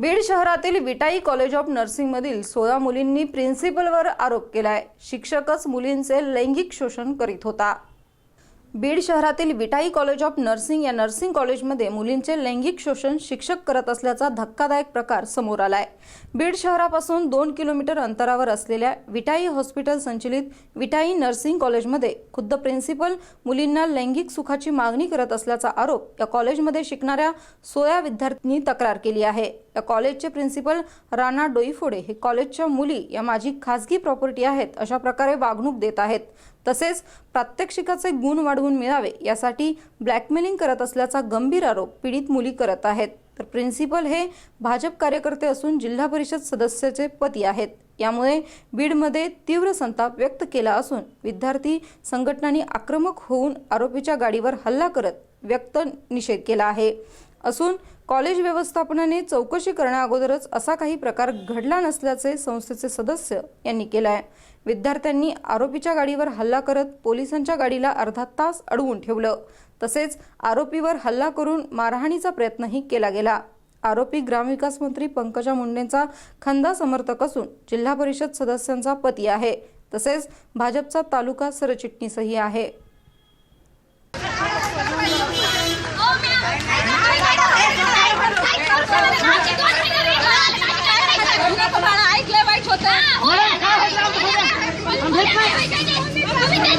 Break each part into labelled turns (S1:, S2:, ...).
S1: बीड शहरातील Vitai college of नर्सिंगमधील सोळा मुलींनी प्रिन्सिपलवर आरोप केलाय. शिक्षकच मुलींचे लैंगिक शोषण करीत होता. बीड शहरातील विटाई कॉलेज ऑफ नर्सिंग या नर्सिंग कॉलेजमध्ये मुलींचे लैंगिक शोषण शिक्षक करत असल्याचा धक्कादायक प्रकार समोर आलाय. बीड शहरापासून दोन किलोमीटर अंतरावर असलेल्या विटाई हॉस्पिटल संचलित विटाई नर्सिंग कॉलेजमध्ये खुद्द प्रिन्सिपल मुलींना लैंगिक सुखाची मागणी करत असल्याचा आरोप या कॉलेजमध्ये शिकणाऱ्या सोया विद्यार्थ्यांनी तक्रार केली आहे. या कॉलेजचे प्रिन्सिपल राणा डोईफोडे हे कॉलेजच्या मुली या माझी खासगी प्रॉपर्टी आहेत अशा प्रकारे वागणूक देत आहेत. तसेच प्रात्यक्षिकाचे गुण वाढवून मिळावे यासाठी ब्लॅकमेलिंग करत असल्याचा गंभीर आरोप पीडित मुली करत आहेत. तर प्रिन्सिपल हे भाजप कार्यकर्ते असून जिल्हा परिषद सदस्याचे पती आहेत. यामुळे बीडमध्ये तीव्र संताप व्यक्त केला असून विद्यार्थी संघटनांनी आक्रमक होऊन आरोपीच्या गाडीवर हल्ला करत व्यक्त निषेध केला आहे. असून कॉलेज व्यवस्थापनाने चौकशी करण्याअगोदरच असा काही प्रकार घडला नसल्याचे संस्थेचे सदस्य यांनी केलं आहे विद्यार्थ्यांनी आरोपीच्या गाडीवर हल्ला करत पोलिसांच्या गाडीला अर्धा तास अडवून ठेवलं. तसेच आरोपीवर हल्ला करून मारहाणीचा प्रयत्नही केला गेला. आरोपी ग्रामविकास मंत्री पंकजा मुंडेंचा खंदा समर्थक असून जिल्हा परिषद सदस्यांचा पती आहे. तसेच भाजपचा तालुका सरचिटणीसही आहे.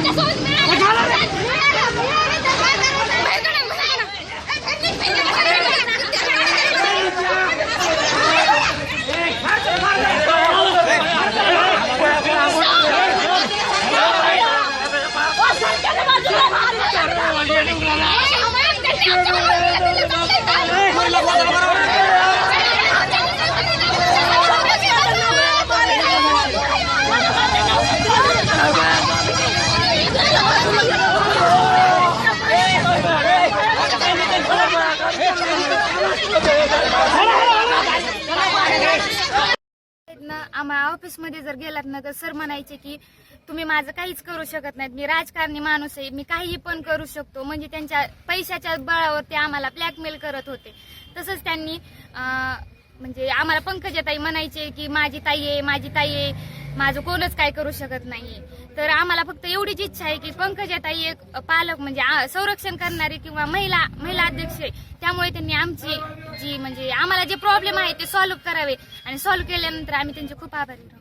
S2: ¡Maldita suerte!
S3: ना आम्हा ऑफिसमध्ये जर गेलात ना तर सर म्हणायचे की तुम्ही माझं काहीच करू शकत नाहीत. मी राजकारणी माणूस आहे. मी काहीही पण करू शकतो. म्हणजे त्यांच्या पैशाच्या बळावर ते आम्हाला ब्लॅकमेल करत होते. तसंच त्यांनी म्हणजे आम्हाला पंकजाताई म्हणायचे की माझी ताई आहे माझी ताई आहे. माझं कोणच काय करू शकत नाही तर आम्हाला फक्त एवढीच इच्छा आहे की पंकजाताई एक पालक म्हणजे आ- संरक्षण करणारी किंवा महिला महिला अध्यक्ष आहे. त्यामुळे त्यांनी आमची जी म्हणजे आम्हाला जे प्रॉब्लेम आहे ते सॉल्व्ह करावे. आणि सॉल्व्ह केल्यानंतर आम्ही त्यांचे खूप आभारी राहू.